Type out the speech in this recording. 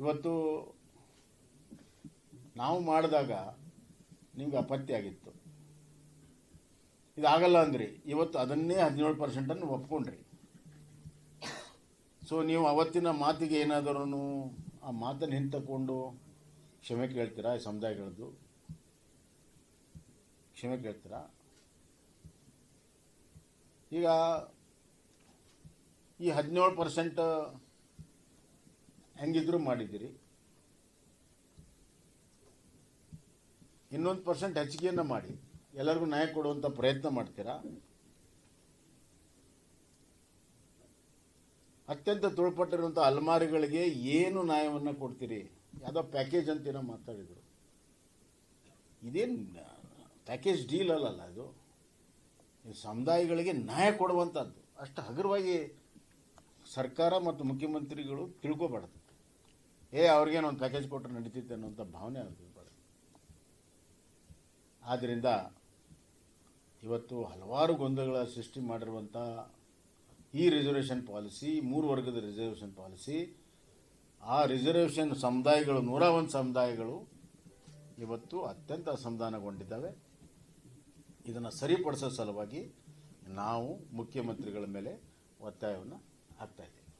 ಇವತ್ತು ನಾವು ಮಾಡಿದಾಗ ನಿಮ್ಗೆ ಅಪತ್ಯ ಆಗಿತ್ತು. ಇದಾಗಲ್ಲ ಅಂದ್ರಿ, ಇವತ್ತು ಅದನ್ನೇ ಹದಿನೇಳು ಪರ್ಸೆಂಟನ್ನು ಒಪ್ಕೊಂಡ್ರಿ. ಸೊ ನೀವು ಅವತ್ತಿನ ಮಾತಿಗೆ ಏನಾದರೂ ಆ ಮಾತನ್ನು ಹಿಂತಕೊಂಡು ಕ್ಷಮೆ ಕೇಳ್ತೀರಾ? ಈ ಸಮುದಾಯಗಳದ್ದು ಕ್ಷಮೆ ಕೇಳ್ತೀರಾ? ಈಗ ಈ ಹದಿನೇಳು ಪರ್ಸೆಂಟ್ ಹೆಂಗಿದ್ರು ಮಾಡಿದ್ದೀರಿ. ಇನ್ನೊಂದು ಪರ್ಸೆಂಟ್ ಹೆಚ್ಚಿಗೆಯನ್ನು ಮಾಡಿ. ಎಲ್ಲರಿಗೂ ನ್ಯಾಯ ಕೊಡುವಂಥ ಪ್ರಯತ್ನ ಮಾಡ್ತೀರಾ? ಅತ್ಯಂತ ತುಳ್ಪಟ್ಟಿರುವಂಥ ಅಲ್ಮಾರಿಗಳಿಗೆ ಏನು ನ್ಯಾಯವನ್ನು ಕೊಡ್ತೀರಿ? ಯಾವುದೋ ಪ್ಯಾಕೇಜ್ ಅಂತೀರ ಮಾತಾಡಿದರು. ಇದೇನು ಪ್ಯಾಕೇಜ್ ಡೀಲ್ ಅಲ್ಲಲ್ಲ ಇದು ಸಮುದಾಯಗಳಿಗೆ ನ್ಯಾಯ ಕೊಡುವಂಥದ್ದು ಅಷ್ಟು ಹಗುರವಾಗಿ ಸರ್ಕಾರ ಮತ್ತು ಮುಖ್ಯಮಂತ್ರಿಗಳು ತಿಳ್ಕೊಬಾರ್ದು. ಏ, ಅವ್ರಿಗೇನು ಒಂದು ಪ್ಯಾಕೇಜ್ ಕೊಟ್ಟರೆ ನಡೀತಿತ್ತು ಅನ್ನೋಂಥ ಭಾವನೆ ಇರಬಾರ್ದು ಆದ್ದರಿಂದ ಇವತ್ತು ಹಲವಾರು ಗೊಂದಲಗಳ ಸೃಷ್ಟಿ ಮಾಡಿರುವಂಥ ಈ ರಿಸರ್ವೇಷನ್ ಪಾಲಿಸಿ ಮೂರು ವರ್ಗದ ರಿಸರ್ವೇಷನ್ ಪಾಲಿಸಿ ಆ ರಿಸರ್ವೇಷನ್ ಸಮುದಾಯಗಳು ನೂರ ಒಂದು ಸಮುದಾಯಗಳು ಇವತ್ತು ಅತ್ಯಂತ ಅಸಮಾಧಾನಗೊಂಡಿದ್ದಾವೆ. ಇದನ್ನು ಸರಿಪಡಿಸೋ ಸಲುವಾಗಿ ನಾವು ಮುಖ್ಯಮಂತ್ರಿಗಳ ಮೇಲೆ ಒತ್ತಾಯವನ್ನು ಹಾಕ್ತಾ ಇದ್ದೀವಿ.